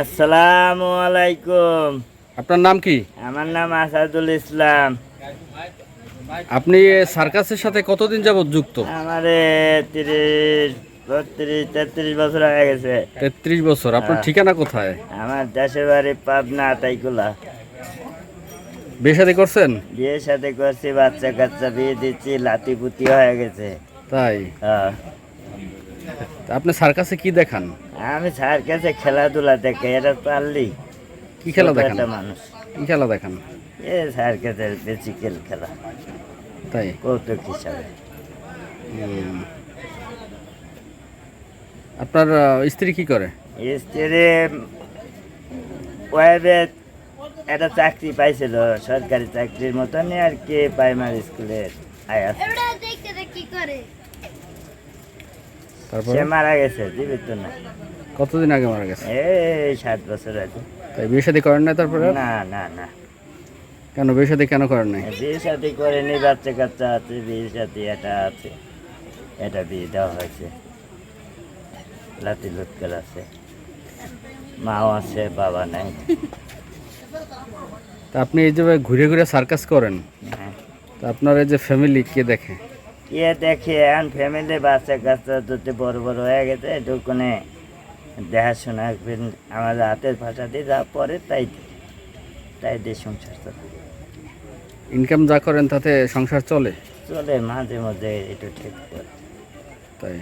আসসালামু আলাইকুম। আপনার নাম কি? আমার নাম আসাদুল ইসলাম। আপনি সার্কাসের সাথে কতদিন যাবত যুক্ত? আমার তিরিশ বত্রিশ তেত্রিশ বছর হয়ে গেছে। তেত্রিশ বছর। আপনার হ্যাঁ। ঠিকানা কোথায়? আমার দেশের বাড়ি পাবনা তাইকুলা। বিয়ে শাদী করছেন? বিয়ের সাথে করছি বাচ্চা কাচ্চা বিয়ে দিচ্ছি লাতি পুতি হয়ে গেছে। তাই? হ্যাঁ। তা আপনি সার্কাসে কি দেখান? আমি স্যার কাছে খেলাধুলা দেখে এটা পারলি। কি খেলা দেখান? মানুষ। কি খেলা দেখান? এ স্যার কাছে বেসিক্যাল খেলা। তাই? কৌতুক হিসাবে। আপনার স্ত্রী কি করে? স্ত্রী ওয়েবে একটা চাকরি পাইছিল সরকারি চাকরির মতনই আর কি প্রাইমারি স্কুলে আয়া কি করে। তারপর? সে মারা গেছে জীবিত না। কতদিন আগে মারা গেছে? এই সাত বছর আছে তাই বিয়ে শাদী করেন না তারপরে? না না না। কেন বিয়ে শাদী কেন করেন নাই? বিয়ে সাথে করেনি বাচ্চা কাচ্চা আছে বিয়ে সাথে এটা আছে। এটা বিয়ে দেওয়া হয়েছে। লাতি লুৎকার আছে। মাও আছে বাবা নাই। তা আপনি এই যে ঘুরে ঘুরে সার্কাস করেন। হ্যাঁ। তা আপনার এই যে ফ্যামিলি কে দেখে? কে দেখি এখন ফ্যামিলি বাচ্চা কাচ্চা দুটি বড় বড় হয়ে গেছে এটুকুনে দেখাশোনা করবেন। আমাদের হাতের ভাষা দিয়ে যা পরে তাই। তাই দিয়ে সংসার চলে। ইনকাম যা করেন তাতে সংসার চলে? চলে মাঝে মধ্যে একটু ঠিক করে। তাই।